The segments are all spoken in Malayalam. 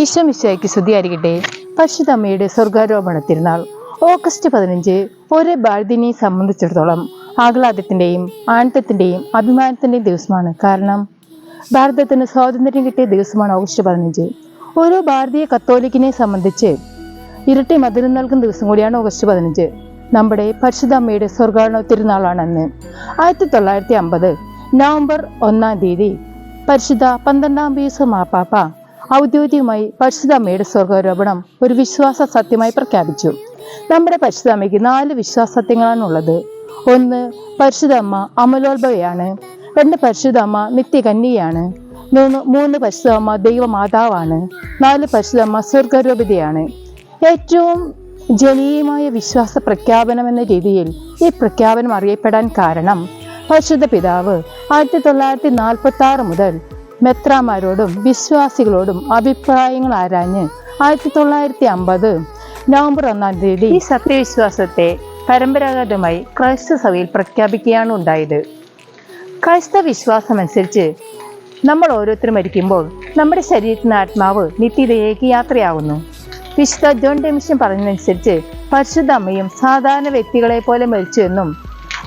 ഈശോ മിശയ്ക്ക് സ്തുതിയായിരിക്കട്ടെ. പരിശുദ്ധ അമ്മയുടെ സ്വർഗാരോപണ തിരുനാൾ. ഓഗസ്റ്റ് പതിനഞ്ച് ഒരേ ബാഴ്ദിനെ സംബന്ധിച്ചിടത്തോളം ആഹ്ലാദത്തിന്റെയും ആനന്ദത്തിന്റെയും അഭിമാനത്തിന്റെയും ദിവസമാണ് കാരണം ഭാരതത്തിന് സ്വാതന്ത്ര്യം കിട്ടിയ ദിവസമാണ് ഓഗസ്റ്റ് പതിനഞ്ച്. ഓരോ ഭാരതീയ കത്തോലിക്കിനെ സംബന്ധിച്ച് ഇരട്ടി മധുരം നൽകുന്ന ദിവസം കൂടിയാണ് ഓഗസ്റ്റ് പതിനഞ്ച്. നമ്മുടെ പരിശുദ്ധ അമ്മയുടെ തിരുനാളാണെന്ന് ആയിരത്തി തൊള്ളായിരത്തി അമ്പത് നവംബർ ഒന്നാം തീയതി. പരിശുദ്ധ പന്ത്രണ്ടാം പീസ് മാപ്പാപ്പ ഔദ്യോഗികമായി പരിശുദ്ധ അമ്മയുടെ സ്വർഗാരോപണം ഒരു വിശ്വാസ സത്യമായി പ്രഖ്യാപിച്ചു. നമ്മുടെ പരിശുദ്ധ അമ്മയ്ക്ക് നാല് വിശ്വാസ സത്യങ്ങളാണുള്ളത് ഒന്ന് പരിശുദ്ധ അമ്മ അമലോത്ഭവയാണ്. രണ്ട് പരിശുദ്ധ അമ്മ നിത്യകന്യയാണ്. മൂന്ന് മൂന്ന് പരിശുദ്ധ അമ്മ ദൈവമാതാവാണ്. നാല് പരിശുദ്ധ അമ്മ സ്വർഗാരോപിതയാണ്. ഏറ്റവും ജനീയമായ വിശ്വാസ പ്രഖ്യാപനം എന്ന രീതിയിൽ ഈ പ്രഖ്യാപനം അറിയപ്പെടാൻ കാരണം പരിശുദ്ധ പിതാവ് ആയിരത്തി തൊള്ളായിരത്തി നാൽപ്പത്തി ആറ് മുതൽ മെത്രാമാരോടും വിശ്വാസികളോടും അഭിപ്രായങ്ങൾ ആരാഞ്ഞ് ആയിരത്തി തൊള്ളായിരത്തി അമ്പത് നവംബർ ഒന്നാം തീയതി ഈ സത്യവിശ്വാസത്തെ പരമ്പരാഗതമായി ക്രൈസ്തവ സഭയിൽ പ്രഖ്യാപിക്കുകയാണ് ഉണ്ടായത്. ക്രൈസ്തവ വിശ്വാസമനുസരിച്ച് നമ്മൾ ഓരോരുത്തരും മരിക്കുമ്പോൾ നമ്മുടെ ശരീരത്തിന് ആത്മാവ് നിത്യതയിലേക്ക് യാത്രയാവുന്നു. വിശുദ്ധ ജോൺ ഡെമിഷൻ പറഞ്ഞതനുസരിച്ച് പരിശുദ്ധ അമ്മയും സാധാരണ വ്യക്തികളെ പോലെ മരിച്ചുവെന്നും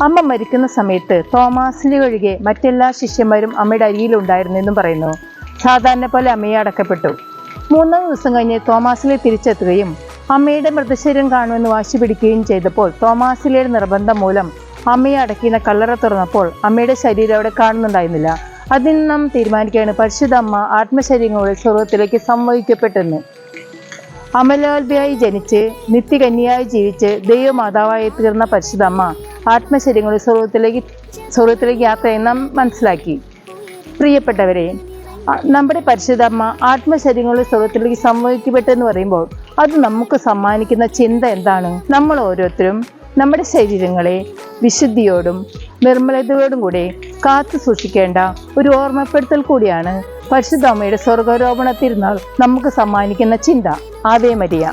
അമ്മ മരിക്കുന്ന സമയത്ത് തോമാസിന്റെ ഒഴികെ മറ്റെല്ലാ ശിഷ്യന്മാരും അമ്മയുടെ അരിയിലുണ്ടായിരുന്നെന്നും പറയുന്നു. സാധാരണ പോലെ അമ്മയെ അടക്കപ്പെട്ടു. മൂന്നാം ദിവസം കഴിഞ്ഞ് തോമാസിലെ തിരിച്ചെത്തുകയും അമ്മയുടെ മൃതശരീരം കാണുമെന്ന് വാശി പിടിക്കുകയും ചെയ്തപ്പോൾ തോമാസിലയുടെ നിർബന്ധം മൂലം അമ്മയെ അടക്കിയ കല്ലറ തുറന്നപ്പോൾ അമ്മയുടെ ശരീരം അവിടെ കാണുന്നുണ്ടായിരുന്നില്ല. അതിൽ നാം തീരുമാനിക്കുകയാണ് പരിശുദ്ധ അമ്മ ആത്മശരീരങ്ങളുടെ സ്വർഗത്തിലേക്ക് സംവഹിക്കപ്പെട്ടെന്ന് അമലോത്ഭയായി ജനിച്ച് നിത്യകന്യായി ജീവിച്ച് ദൈവമാതാവായി തീർന്ന പരിശുദ്ധ അമ്മ ആത്മശരീരങ്ങളുടെ സ്വർഗത്തിലേക്ക് സ്വർഗത്തിലേക്ക് യാത്ര ചെയ്യുന്ന മനസ്സിലാക്കി. പ്രിയപ്പെട്ടവരെ നമ്മുടെ പരിശുദ്ധമ്മ ആത്മശരീരങ്ങളുടെ സ്വർഗത്തിലേക്ക് സംഭവിക്കപ്പെട്ടെന്ന് പറയുമ്പോൾ അത് നമുക്ക് സമ്മാനിക്കുന്ന ചിന്ത എന്താണ്? നമ്മൾ ഓരോരുത്തരും നമ്മുടെ ശരീരങ്ങളെ വിശുദ്ധിയോടും നിർമ്മലതയോടും കൂടി കാത്തു സൂക്ഷിക്കേണ്ട ഒരു ഓർമ്മപ്പെടുത്തൽ കൂടിയാണ് പരിശുദ്ധ അമ്മയുടെ തിരുനാൾ നമുക്ക് സമ്മാനിക്കുന്ന ചിന്ത. Ave Maria.